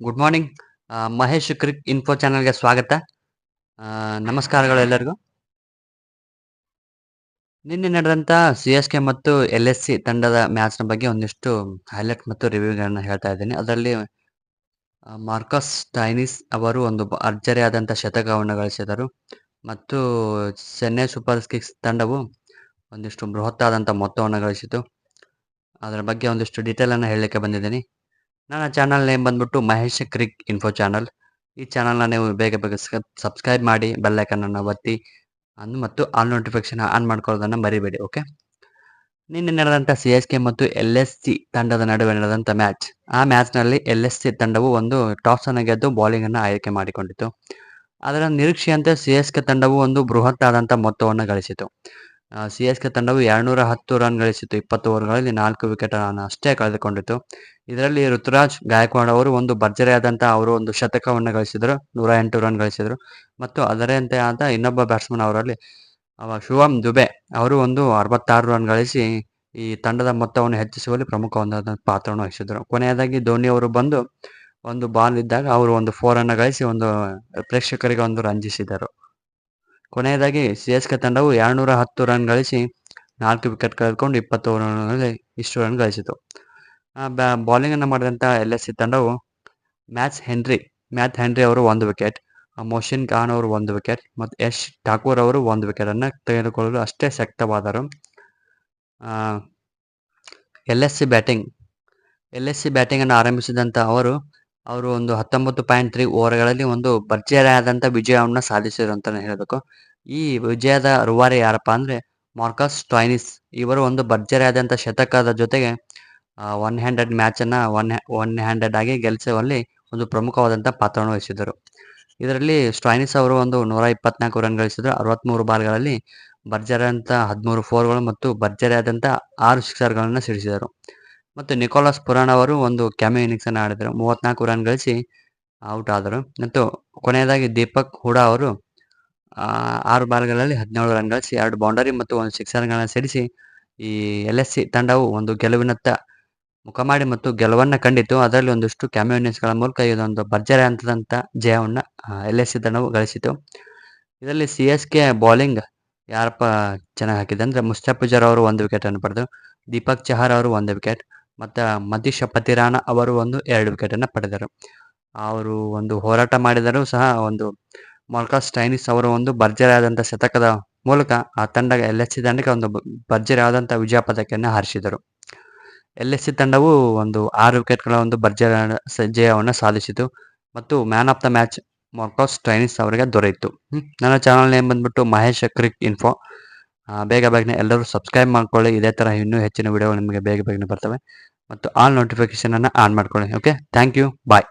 Good morning Mahesh crick info ಚಾನಲ್ಗೆ ಸ್ವಾಗತ. ನಮಸ್ಕಾರಗಳು ಎಲ್ಲರಿಗೂ. ನಿನ್ನೆ ನಡೆದಂತ ಸಿ ಎಸ್ ಕೆ ಮತ್ತು ಎಲ್ ಎಸ್ ಸಿ ತಂಡದ ಮ್ಯಾಚ್ನ ಬಗ್ಗೆ ಒಂದಿಷ್ಟು ಹೈಲೈಟ್ ಮತ್ತು ರಿವ್ಯೂಗಳನ್ನು ಹೇಳ್ತಾ ಇದ್ದೀನಿ. ಅದರಲ್ಲಿ ಮಾರ್ಕಸ್ ಟೈನಿಸ್ ಅವರು ಒಂದು ಅರ್ಜರಿಯಾದಂಥ ಶತಕವನ್ನು ಗಳಿಸಿದರು ಮತ್ತು ಚೆನ್ನೈ ಸೂಪರ್ ಕಿಕ್ಸ್ ತಂಡವು ಒಂದಿಷ್ಟು ಬೃಹತ್ತಾದಂಥ ಮೊತ್ತವನ್ನು ಗಳಿಸಿತು. ಅದರ ಬಗ್ಗೆ ಒಂದಿಷ್ಟು ಡೀಟೇಲನ್ನು ಹೇಳಲಿಕ್ಕೆ ಬಂದಿದ್ದೀನಿ. ನನ್ನ ಚಾನಲ್ ನೇಮ್ ಬಂದ್ಬಿಟ್ಟು ಮಹೇಶ್ ಕ್ರಿಕ್ ಇನ್ಫೋ ಚಾನಲ್ ಈ ಚಾನಲ್ನ ನೀವು ಬೇಗ ಬೇಗ ಸಬ್ಸ್ಕ್ರೈಬ್ ಮಾಡಿ ಬೆಲ್ಲೈಕನ್ ಅನ್ನು ಒತ್ತಿ ಅನ್ನು ಮತ್ತು ಆಲ್ ನೋಟಿಫಿಕೇಶನ್ ಆನ್ ಮಾಡ್ಕೊಳ್ಳೋದನ್ನು ಮರಿಬೇಡಿ ಓಕೆ ನಿನ್ನೆ ನಡೆದಂಥ ಸಿ ಎಸ್ ಕೆ ಮತ್ತು ಎಲ್ ಎಸ್ ಸಿ ತಂಡದ ನಡುವೆ ನಡೆದಂಥ ಮ್ಯಾಚ್ ಆ ಮ್ಯಾಚ್ನಲ್ಲಿ ಎಲ್ ಎಸ್ ಸಿ ತಂಡವು ಒಂದು ಟಾಸ್ ಅನ್ನು ಗೆದ್ದು ಬೌಲಿಂಗ್ ಅನ್ನು ಆಯ್ಕೆ ಮಾಡಿಕೊಂಡಿತು ಅದರ ನಿರೀಕ್ಷೆಯಂತೆ ಸಿ ಎಸ್ ಕೆ ತಂಡವು ಒಂದು ಬೃಹತ್ ಮೊತ್ತವನ್ನು ಗಳಿಸಿತು ಸಿ ಎಸ್ ಕೆ ತಂಡವು ಎರಡ್ನೂರ ಹತ್ತು ರನ್ ಗಳಿಸಿತು ಇಪ್ಪತ್ತು ಓವರ್ಗಳಲ್ಲಿ ನಾಲ್ಕು ವಿಕೆಟ್ ಅನ್ನು ಅಷ್ಟೇ ಕಳೆದುಕೊಂಡಿತು ಇದರಲ್ಲಿ ಋತುರಾಜ್ ಗಾಯಕ್ವಾಡ್ ಅವರು ಒಂದು ಭರ್ಜರಿಯಾದಂಥ ಅವರು ಒಂದು ಶತಕವನ್ನು ಗಳಿಸಿದರು. ನೂರ ಎಂಟು ರನ್ ಗಳಿಸಿದರು. ಮತ್ತು ಅದರಂತೆ ಆದ ಇನ್ನೊಬ್ಬ ಬ್ಯಾಟ್ಸ್ಮನ್ ಅವರಲ್ಲಿ, ಅವ ಶುಭಂ ದುಬೆ ಅವರು ಒಂದು ಅರವತ್ತಾರು ರನ್ ಗಳಿಸಿ ಈ ತಂಡದ ಮೊತ್ತವನ್ನು ಹೆಚ್ಚಿಸುವಲ್ಲಿ ಪ್ರಮುಖ ಒಂದಾದ ಪಾತ್ರವನ್ನು ವಹಿಸಿದರು. ಕೊನೆಯದಾಗಿ ಧೋನಿ ಅವರು ಬಂದು ಒಂದು ಬಾಲ್ ಇದ್ದಾಗ ಅವರು ಒಂದು ಫೋರ್ ಅನ್ನು ಗಳಿಸಿ ಒಂದು ಪ್ರೇಕ್ಷಕರಿಗೆ ಒಂದು ರಂಜಿಸಿದರು ಕೊನೆಯದಾಗಿ ಸಿ ಎಸ್ ಕೆ ತಂಡವು ಎರಡ್ನೂರ ಹತ್ತು ರನ್ ಗಳಿಸಿ ನಾಲ್ಕು ವಿಕೆಟ್ ಕಳೆದುಕೊಂಡು ಇಪ್ಪತ್ತು ಓವರ್ಗಳಲ್ಲಿ ಇಷ್ಟು ರನ್ ಗಳಿಸಿತು. ಬೌಲಿಂಗ್ ಅನ್ನು ಮಾಡಿದಂಥ ಎಲ್ ಎಸ್ ಸಿ ತಂಡವು ಮ್ಯಾಥ್ಸ್ ಹೆನ್ರಿ, ಮ್ಯಾಥ್ ಹೆನ್ರಿ ಅವರು ಒಂದು ವಿಕೆಟ್ ಮೋಷಿನ್ ಖಾನ್ ಅವರು ಒಂದು ವಿಕೆಟ್ ಮತ್ತು ಯಶ್ ಠಾಕೂರ್ ಅವರು ಒಂದು ವಿಕೆಟ್ ಅನ್ನು ತೆಗೆದುಕೊಳ್ಳಲು ಅಷ್ಟೇ ಶಕ್ತವಾದರು. L S C batting, L S C batting ಅನ್ನು ಆರಂಭಿಸಿದಂಥ ಅವರು ಅವರು ಒಂದು ಹತ್ತೊಂಬತ್ತು ಪಾಯಿಂಟ್ ತ್ರೀ ಓವರ್ಗಳಲ್ಲಿ ಒಂದು ಭರ್ಜರಿಯಾದಂಥ ವಿಜಯವನ್ನು ಸಾಧಿಸಿದರು ಅಂತಾನೆ ಹೇಳಬೇಕು. ಈ ವಿಜಯದ ರೂವಾರಿ ಯಾರಪ್ಪ ಅಂದ್ರೆ ಮಾರ್ಕಸ್ ಟಾಯ್ನಿಸ್ ಇವರು ಒಂದು ಭರ್ಜರಿಯಾದಂಥ ಶತಕದ ಜೊತೆಗೆ ಒನ್ ಹ್ಯಾಂಡೆಡ್ ಮ್ಯಾಚ್ ಅನ್ನ ಒನ್ ಒನ್ ಹ್ಯಾಂಡೆಡ್ ಆಗಿ ಗೆಲ್ಲಿಸುವಲ್ಲಿ ಒಂದು ಪ್ರಮುಖವಾದಂಥ ಪಾತ್ರವನ್ನು ವಹಿಸಿದರು ಇದರಲ್ಲಿ ಸ್ಟಾಯ್ನಿಸ್ ಅವರು ಒಂದು ನೂರ ಇಪ್ಪತ್ನಾಲ್ಕು ರನ್ ಗಳಿಸಿದ್ರು. ಅರವತ್ಮೂರು ಬಾಲ್ಗಳಲ್ಲಿ ಭರ್ಜರಿಯಾದಂಥ ಹದಿಮೂರು ಫೋರ್ಗಳು ಮತ್ತು ಭರ್ಜರಿಯಾದಂಥ ಆರು ಸಿಕ್ಸರ್ಗಳನ್ನು ಸಿಡಿಸಿದರು. ಮತ್ತು ನಿಕೋಲಸ್ ಪುರಾಣ ಅವರು ಒಂದು ಕ್ಯಾಮೆ ಇನ್ನಿಂಗ್ಸ್ ಅನ್ನು ಆಡಿದರು. ಮೂವತ್ನಾಲ್ಕು ರನ್ ಗಳಿಸಿ ಔಟ್ ಆದರು. ಮತ್ತು ಕೊನೆಯದಾಗಿ ದೀಪಕ್ ಹೂಡಾ ಅವರು ಆರು ಬಾಲ್ಗಳಲ್ಲಿ ಹದಿನೇಳು ರನ್ ಗಳಿಸಿ, ಎರಡು ಬೌಂಡರಿ ಮತ್ತು ಒಂದು ಸಿಕ್ಸರ್ಗಳನ್ನು ಸೇರಿಸಿ ಈ ಎಲ್ ಎಸ್ ಸಿ ತಂಡವು ಒಂದು ಗೆಲುವಿನತ್ತ ಮುಖ ಮಾಡಿ ಮತ್ತು ಗೆಲುವನ್ನ ಕಂಡಿತು. ಅದರಲ್ಲಿ ಒಂದಿಷ್ಟು ಕ್ಯಾಮಿಯೋ ಇನ್ನಿಂಗ್ಸ್ಗಳ ಮೂಲಕ ಇದೊಂದು ಭರ್ಜರಿ ಅಂತದಂಥ ಜಯವನ್ನ ಎಲ್ ಎಸ್ ಸಿ ತಂಡವು ಗಳಿಸಿತು. ಇದರಲ್ಲಿ ಸಿ ಎಸ್ ಕೆ ಬೌಲಿಂಗ್ ಯಾರಪ್ಪ ಚೆನ್ನಾಗಿ ಹಾಕಿದೆ ಅಂದ್ರೆ ಮುಸ್ತಫಿಜರ್ ಅವರು ಒಂದು ವಿಕೆಟ್ ಅನ್ನು ಪಡೆದು ದೀಪಕ್ ಚಹರ್ ಅವರು ಒಂದು ವಿಕೆಟ್ ಮತ್ತು ಮತೀಶ್ ಪತಿರಾಣ ಅವರು ಒಂದು ಎರಡು ವಿಕೆಟ್ ಅನ್ನು ಪಡೆದರು. ಅವರು ಒಂದು ಹೋರಾಟ ಮಾಡಿದರೂ ಸಹ ಒಂದು ಮಾರ್ಕಸ್ ಸ್ಟೈನಿಸ್ ಅವರು ಒಂದು ಭರ್ಜರಿಯಾದಂಥ ಶತಕದ ಮೂಲಕ ಆ ತಂಡ ಎಲ್ ಎಸ್ ಸಿ ತಂಡಕ್ಕೆ ಒಂದು ಭರ್ಜರಿಯಾದಂಥ ವಿಜಯ ಪದಕವನ್ನು ಹಾರಿಸಿದರು. ಎಲ್ ಎಸ್ ಸಿ ತಂಡವು ಒಂದು ಆರು ವಿಕೆಟ್ಗಳ ಒಂದು ಭರ್ಜರಿ ಜಯವನ್ನು ಸಾಧಿಸಿತು ಮತ್ತು man of the match Marcus Stoinis ಅವರಿಗೆ ದೊರೆಯಿತು. ನನ್ನ ಚಾನಲ್ ನೇಮ್ ಬಂದ್ಬಿಟ್ಟು ಮಹೇಶ್ ಕ್ರಿಕ್ ಇನ್ಫೋ. ಬೇಗ ಬೇಗನೆ ಎಲ್ಲರೂ ಸಬ್ಸ್ಕ್ರೈಬ್ ಮಾಡ್ಕೊಳ್ಳಿ. ಇದೇ ಥರ ಇನ್ನೂ ಹೆಚ್ಚಿನ ವಿಡಿಯೋಗಳು ನಿಮಗೆ ಬೇಗ ಬೇಗನೆ ಬರ್ತವೆ. ಮತ್ತು ಆಲ್ ನೋಟಿಫಿಕೇಶನ್ ಅನ್ನು ಆನ್ ಮಾಡ್ಕೊಳ್ಳಿ ಓಕೆ ಥ್ಯಾಂಕ್ ಯು ಬಾಯ್